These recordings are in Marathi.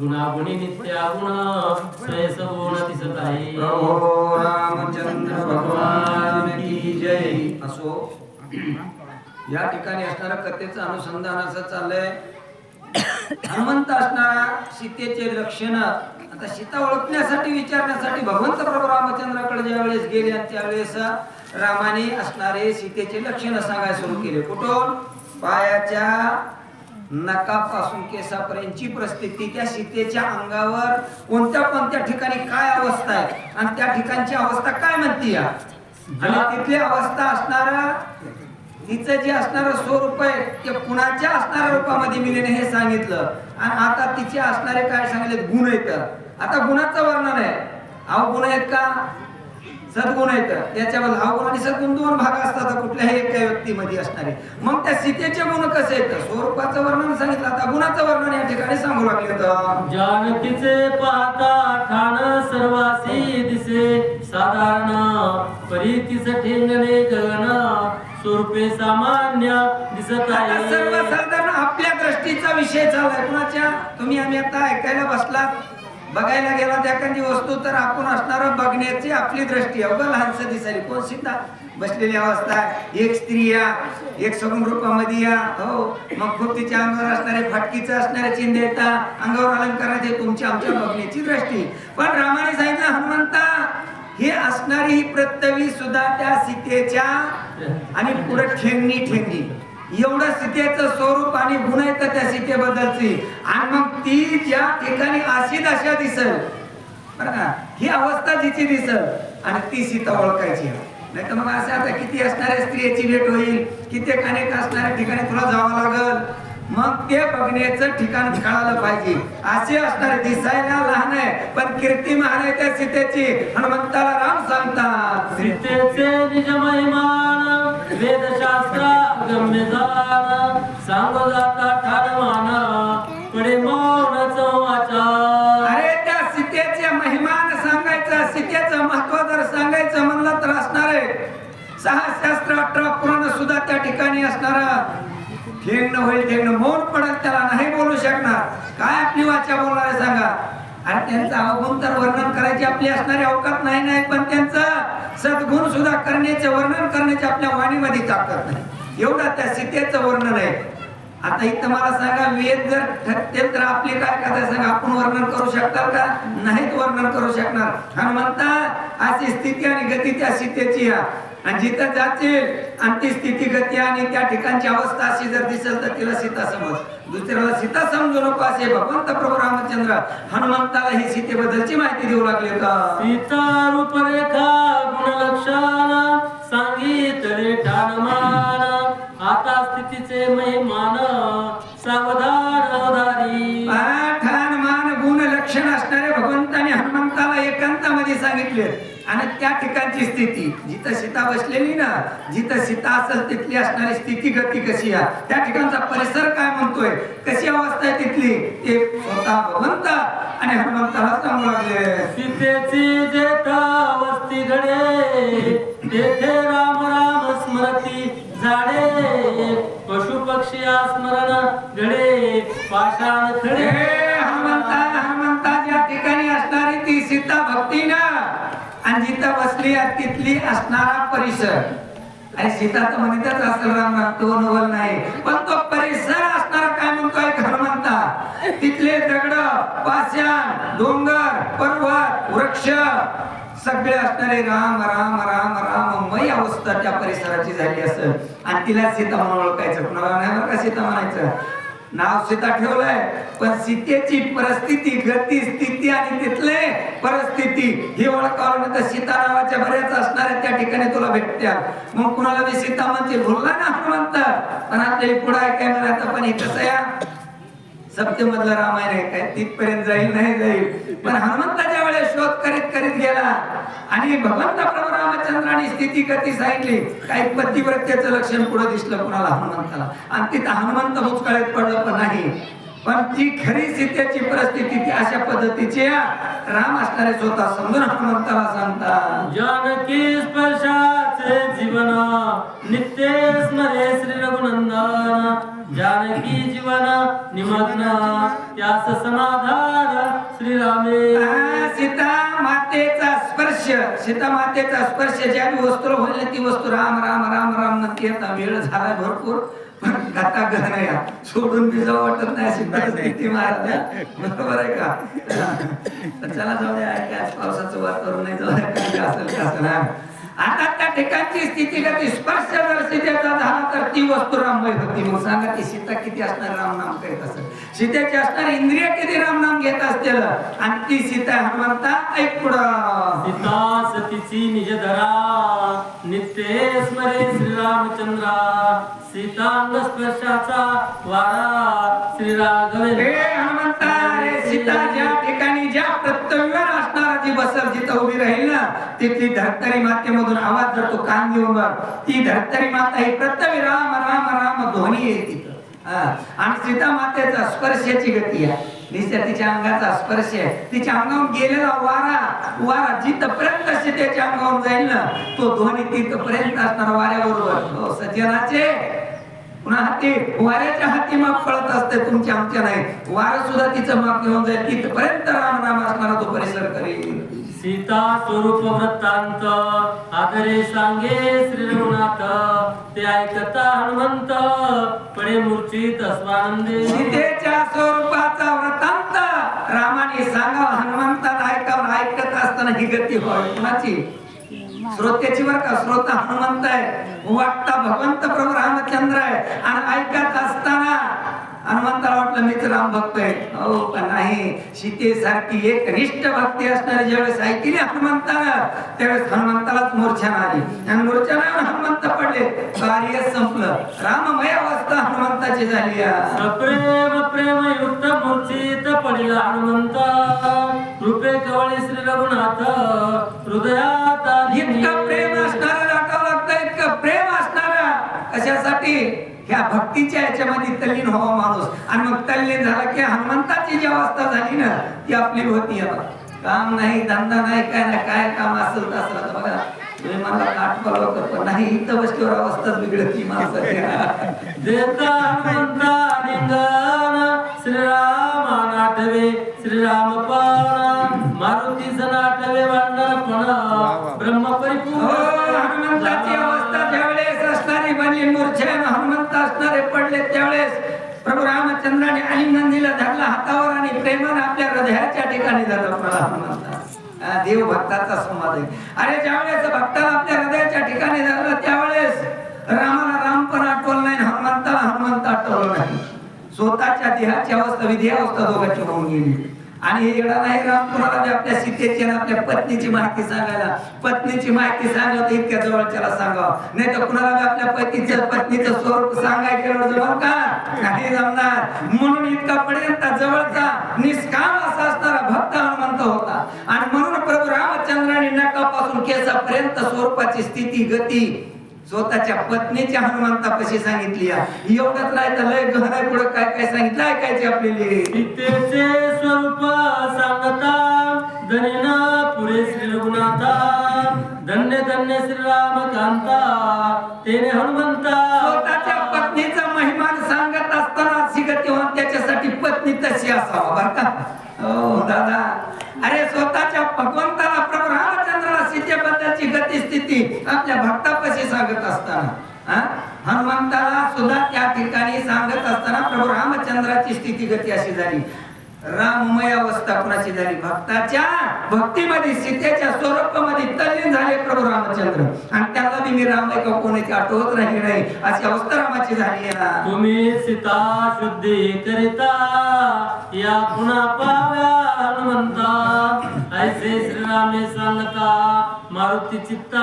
गुणागुणी नित्या गुण श्रेयस गुण दिसत आहे. प्रभो रामचंद्र भगवान की जय. असो. या ठिकाणी असणारा कथेचं अनुसंधान असं चाललंय. हनुमंत असणारा सीतेचे लक्षण. आता सीता ओळखण्यासाठी विचारण्यासाठी भगवंत प्रभू रामचंद्राकडे ज्या वेळेस गेले आणि त्यावेळेस रामाने असणारे सीतेचे लक्षण सांगायला सुरू केले. कुठून? पायाच्या नकापासून केसापर्यंतची परिस्थिती त्या सीतेच्या अंगावर कोणत्या कोणत्या ठिकाणी काय अवस्था आहे? आणि त्या ठिकाणची अवस्था काय म्हणते या? आणि तिथली अवस्था असणारा तिचं जे असणारं स्वरूप आहे ते कुणाच्या असणाऱ्या रूपामध्ये मिळणे हे सांगितलं. आणि आता तिचे असणारे काय सांगितले गुण आहेत. आता गुणाचं वर्णन आहे. अहो गुण आहेत का? सद्गुण आहेत. त्याच्याबद्दल अवगुण आणि सद्गुण दोन भाग असतात. कुठल्याही एका व्यक्तीमध्ये असणारे. मग त्या सीतेचे गुण कसे आहेत? स्वरूपाचं वर्णन सांगितलं. आता गुणाचं वर्णन या ठिकाणी सांगू लागले तर. जानकीचे पाहता ठाण सर्वासी दिसे. साधारण परीतीच ठेंगणे गगन. स्वरूपे सामान्य दिसत आहे. सर्वसाधारण आपल्या दृष्टीचा विषय चाललाय कुणाच्या? तुम्ही आम्ही आता ऐकायला बसलात. बघायला गेला एखादी वस्तू तर आपण असणार बघण्याची आपली दृष्टी अवघड लहानसं दिसायली. कोण सिद्धा बसलेली अवस्था. एक स्त्री या एक सगुण रूपामध्ये या. हो. मग खूप तिच्या अंगावर असणारे फाटकीचं असणारे चिन्ह येतात अंगावर अलंकारात हे तुमच्या आमच्या बघण्याची दृष्टी. पण रामाने सांगितलं हनुमंता हे असणारी ही प्रत्यवी सुद्धा त्या सीतेच्या आणि पुढे ठेंगणी ठेंगणी. एवढं सीतेचं स्वरूप आणि गुण आहेत त्या सीतेबद्दलची? आणि मग ती ज्या ठिकाणी अशी दशा दिसल ही अवस्था जिची दिसल आणि ती सीता ओळखायची. नाही तर मग असं आता किती असणाऱ्या स्त्रियेची भेट होईल किती अनेक असणाऱ्या ठिकाणी तुला जावं लागल? मग ते बघण्याचं ठिकाण कळालं पाहिजे. असे असणारे दिसायला लहान आहे पण कीर्ती महान आहे त्या सीतेची. हनुमंताला राम सांगतात. सीतेचे निज महिमा वेदशास्त्र सांगो जाता ठाण मान पुढे मौन वाचा. अरे त्या सीतेचे महिमान सांगायचं सीतेचं महत्त्व जर सांगायचं म्हणलं तर असणार आहे. सहा शास्त्र अठरा पुराण सुद्धा त्या ठिकाणी असणार. ठेंगणं होईल ठेंगणं मौन पडेल त्याला नाही बोलू शकणार. काय आपली वाचा बोलणार आहे सांगा. आणि त्यांचं अवगुण तर वर्णन करायची आपली असणारी अवकात नाही नाही पण त्यांचं सद्गुण सुद्धा करण्याचे वर्णन करण्याची आपल्या वाणीमध्ये ताकद नाही. एवढं त्या सीतेचं वर्णन आहे. आता इथं मला सांगा वेद जर ठरते तर आपले काय कथा सांगा आपण वर्णन करू शकता का? नाहीत वर्णन करू शकणार. हनुमंता अशी स्थिती आणि गती त्या सीतेची आणि जिथं जातील आणि ती स्थिती गती आणि त्या ठिकाणची अवस्था अशी जर दिसेल तर तिला सीता समज. दुसऱ्याला सीता समजू नको असे भगवंत प्रभू रामचंद्र हनुमंताला ही सीतेबद्दलची माहिती देऊ लागली का? सीता रूपरेखा गुणलक्षण सांगितले ठाण आता स्थितीचे महिमान सावधान ठाण मान गुण लक्षण असणारे भगवंताने हनुमंताला एकांतामध्ये सांगितले. आणि त्या ठिकाणची स्थिती जिथं सीता बसलेली ना जिथं सीता असेल तिथली असणारी स्थिती गती कशी आहे? त्या ठिकाणचा परिसर काय म्हणतोय? कशी अवस्था आहे तिथली? ते स्वतः भगवंत आणि हनुमंताला सांगू लागले. सीतेची जेठ वस्ती घडे तेथे राम पशु स्मरण घडे पाषाण हे खडे हनुमंता हनुमंता ज्या ठिकाणी असणारी ती सीता भक्ती ना आणि जिथं बसली तिथली असणारा परिसर. आणि सीता तर म्हणतच असेल राम तो नवल नाही. पण तो परिसर असणार काय म्हणतोय हनुमंता तिथले दगड पाषाण डोंगर पर्वत वृक्ष. सगळे असणारे राम राम राम राममय अवस्था त्या परिसराची झाली असेल आणि तिला सीता म्हणून ओळखायचं. कुणाला नाही बरं का सीता म्हणायचं? नाव सीता ठेवलंय. पण सीतेची परिस्थिती गती स्थिती आणि तिथले परिस्थिती ही ओळखावं तर सीता नावाच्या बऱ्याच असणाऱ्या त्या ठिकाणी तुला भेटत्या. मग कुणाला मी सीता म्हणते भुलला ना हनुमंत पण आपल्याला पुढे काय म्हणायचं पण हे कसं या. सत्य मधलं रामायण आहे काय तिथपर्यंत जाईल नाही जाईल. पण हनुमंताच्या वेळेस शोध करीत करीत गेला. आणि भगवंत प्रभू रामचंद्राने स्थिती गती सांगितली. काही पतिव्रत्याचं लक्षण पुढे दिसलं कुणाला? हनुमंताला. आणि तिथं हनुमंत भूतकाळात पडलं पण नाही. पण ती खरी सीतेची परिस्थिती ती अशा पद्धतीची. राम असणारे स्वतः समजून हनुमंताला सांगतात. जानकी स्पर्शाचे जीवन नित्य स्मरे श्री रघुनंदन. जानकी जीवन निमग्न त्यास समाधान श्रीरामे आ, सीता मातेचा स्पर्श सीता मातेचा स्पर्श ज्या बी वस्तूला होईल ती वस्तू राम राम राम राम म्हणते आता वेळ झाला भरपूर. पण गता या. सोडून बी जाऊ वाटत नाही अशी परिस्थिती महाराज बरोबर आहे का? चला जाऊ द्या पावसाचं वातावरण नाही जाऊ द्या असेल का असेल आता ठिकाणची स्थिती का ती स्पर्श जर सीतेचा झाला तर ती वस्तू राममय होती. मग सांगा ती सीता किती असणार रामनाम करीत असेल. सीतेची असणार इंद्रिय किती रामनाम घेत असतील? आणि ती सीता हनुमंता ऐक पुढं. सीता सतीची निज धरा नित्य स्मरे श्रीरामचंद्रा. सीतांग स्पर्शाचा वारा श्री हे राघवे हनुमंता रे सीता ज्या ठिकाणी ज्या प्रत्यवीवर असणारा ती बसल जिथं उभी राहील ना तिथली धर्तरी मातेमधून आवाज जातो कान घेऊन बघ ती धर्तरी माता ही प्रत्येक राम राम राम ध्वनी आहे तिथं. आणि सीता मातेचा स्पर्शाची गती आहे. निश्चित तिच्या अंगाचा स्पर्श आहे. तिच्या अंगावर गेलेला वारा वारा जिथपर्यंत सीतेच्या अंगावर जाईल ना तो ध्वनी तिथपर्यंत असणार वाऱ्याबरोबर. हो, सज्जनाचे पुन्हा हाती वाऱ्याच्या हाती माप पळत असते तुमच्या आमच्या नाही. वारं सुद्धा तिचं माप घेऊन जाईल. तिथपर्यंत राम नाम असणारा तो परिसर करेल. सीता स्वरूप वृत्तांत आदरे सांगे श्री रघुनाथ. ते ऐकता हनुमंत पडे मूर्छित स्वानंदे. सीतेच्या स्वरूपाचा वृत्तांत. रामाने सांगावं हनुमंताला ऐकावं ऐकत असताना ही गती व्हावी कुणाची? श्रोत्याची बर का? श्रोता हनुमंत आहे. वाटता भगवंत प्रभू रामचंद्र आहे. आणि ऐकत असताना हनुमंताला वाटलं मीच राम भक्त आहे हो पण नाही? सीतेसारखी एक निष्ठ भक्ती असणारी ज्यावेळेस ऐकली हनुमंतानं त्यावेळेस हनुमंतालाच मूर्छा आली आणि मूर्छा हनुमंत पडले. कार्य संपलं. राममय अवस्था हनुमंताची झाली आहे. सप्रेम प्रेम युक्त मूर्छित पडिला हनुमंत. कृपे कवळी श्री रघुनाथ. हृदयात इतकं प्रेम असणारं दाखवावं लागतं इतकं प्रेम असणारं. कशासाठी? ह्या भक्तीच्या याच्यामध्ये तल्लीन व्हावा माणूस. आणि मग तल्लीन झाला की हनुमंताची जी अवस्था झाली ना ती आपली होती काम नाही धंदा नाही काय नाही काय काम असेल तर बघा. तुम्ही मला आठवलं होतं पण नाही इथं बसल्यावर अवस्थाच बिघडती माणसाची. देता हनुमंता लिंगन श्रीराम नाटवे श्रीराम पण मारुतीच नाटवे वांडरपण ब्रह्म परिपूर्ण हो, हनुमंताची अवस्था ज्यावेळेस असणारी हनुमंत असणारे पडले त्यावेळेस प्रभू रामचंद्राने आलिंगन दिलं धरला हातावर आणि प्रेमाने आपल्या हृदयाच्या ठिकाणी धरला. प्रभू हनुमंता देव भक्ताचा संवाद आहे. अरे ज्यावेळेस भक्ताला आपल्या हृदयाच्या ठिकाणी धरलं त्यावेळेस रामाला राम पण आठवलं नाही हनुमंताला हनुमंत आठवलं नाही. स्वतःच्या देहाची अवस्था विधी अवस्था दोघांची होऊन गेली. आणि हे येणार नाही आपल्या सीतेची आणि आपल्या पत्नीची माहिती सांगायला. पत्नीची माहिती सांगत इतक्या जवळच्याला सांगावं. नाही तर कुणाला आपल्या पतीचं पत्नीचं स्वरूप सांगायचं जवळ का? नाही जमणार. म्हणून इतका पर्यंत जवळचा निष्काम असा असणारा भक्त हनुमंत होता. आणि म्हणून प्रभू रामचंद्राने नकापासून केसापर्यंत स्वरूपाची स्थिती गती स्वतःच्या पत्नीच्या हनुमंतापाशी सांगितली. एवढंच नाही तर लय गहन पुढे काय काय सांगितलं? ऐकायचे आपल्याला. सीतेचे स्वरूप सांगता धनिन पुरे श्री रघुनाथा धन्य धन्य श्रीराम कांता तेने हनुमंता. स्वतःच्या पत्नीचा महिमान सांगत असताना अशी गती होऊन त्याच्यासाठी पत्नी तशी असावा बर का? हो दादा. अरे स्वतःच्या रामचंद्राला सीतेबद्दलची गतिस्थिती आपल्या भक्तापाशी सांगत असताना हनुमंताला सुद्धा त्या ठिकाणी सांगत असताना प्रभू रामचंद्राची स्थिती गती अशी झाली. राममय अवस्था कुणाची झाली? भक्ताच्या भक्तीमध्ये सीतेच्या स्वरूपामध्ये तल्लीन झाले प्रभू रामचंद्र. आणि त्याला बी मी राम आहे कोणी आठवत राहिली नाही. अशी अवस्था रामाची झाली ना. तुम्ही सीता शुद्धी करिता या पुन्हा पाव्या हनुमंता. ऐसे श्रीरामे सांगता. मारुती चित्ता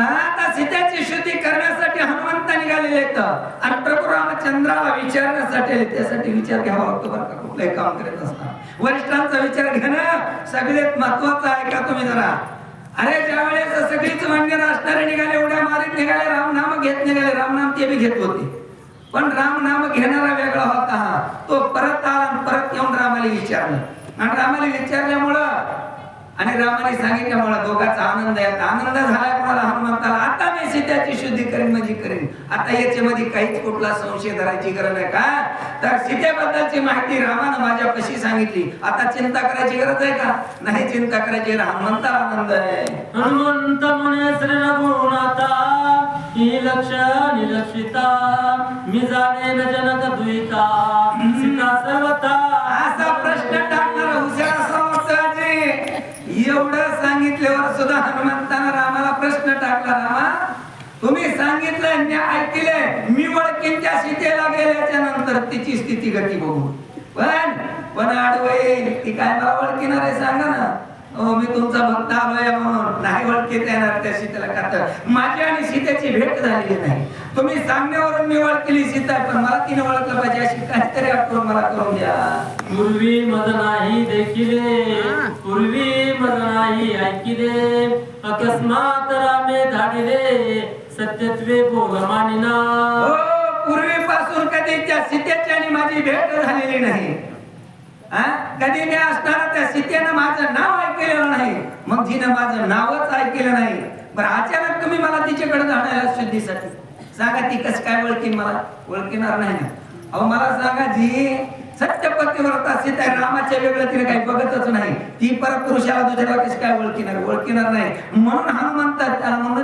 आता सीतेची शुद्धी करण्यासाठी हनुमंत निघालेले आहेत. आणि प्रभू रामचंद्राला विचारण्यासाठी आले. त्यासाठी विचार घ्यावा लागतो बरं का कुठलंही काम करत असताना वरिष्ठांचा विचार घेणं सगळ्यात महत्वाचं आहे का तुम्ही जरा? अरे ज्या वेळेस सगळीच मान्य असणारे निघाले उड्या मारीत निघाले रामनाम घेत निघाले रामनाम ते बी घेत होते. पण रामनाम घेणारा वेगळा होता. हा तो परत आला परत येऊन रामाला विचारलं. आणि रामाला विचारल्यामुळं आणि रामाने सांगितलं मला दोघांचा आनंद आहे. आनंद झाला कोणाला? हनुमंताला. आता मी सीतेची शुद्धी करेन म्हणजे करेन. आता याच्यामध्ये काहीच कुठला संशय धरायची गरज आहे का तर सीतेबद्दलची माहिती रामानं माझ्या कशी सांगितली. आता चिंता करायची गरज आहे का? नाही चिंता करायची. हनुमंताला आनंद आहे. हनुमंत म्हणे श्री रघुनाथा ही लक्ष निलक्षिता. मी जाणे न जनक दुईता सीता सर्वथा एवढं सांगितल्यावर सुद्धा हनुमंतानं रामाला प्रश्न टाकला रामा तुम्ही सांगितलं मी ऐकले मी वळखीन त्या सीतेला गेल्याच्यानंतर तिची स्थिती गती बघू. पण पण आडवे ती काय मला ओळखीणार आहे सांगा ना. हो मी तुमचा भक्त आलोय म्हणून. नाही ओळखीत येणार त्या सीतेला का तर माझी आणि सीतेची भेट झालेली नाही. तुम्ही सांगण्यावरून मी ओळखली सीता पण मला तिने ओळखलं पाहिजे अशी काहीतरी आठवण मला करून द्या. पूर्वी मज नाही देखिले पूर्वी मज नाही ऐकिले अकस्मात रामे धाडिले सत्यत्वे बोल मानिना. हो पूर्वीपासून कधी त्या सीतेची आणि माझी भेट झालेली नाही. हा? कधी मी असताना त्या सीतेनं माझं नाव ऐकलेलं नाही. मग तिनं माझं नावच ऐकलेलं नाही. बरं अचानक तुम्ही मला तिच्याकडे जाण्याला शुद्धीसाठी सांगा ती कसं काय ओळखीन मला? ओळखीणार नाही ना. अहो मला सांगा जी सत्यपतीव्रता असते त्या रामाच्या वेगळं तिने काही बघतच नाही. ती परपुरुषाला दुसऱ्याला कशी काय ओळखीणार? ओळखीणार नाही. म्हणून हनुमंत त्याला म्हणून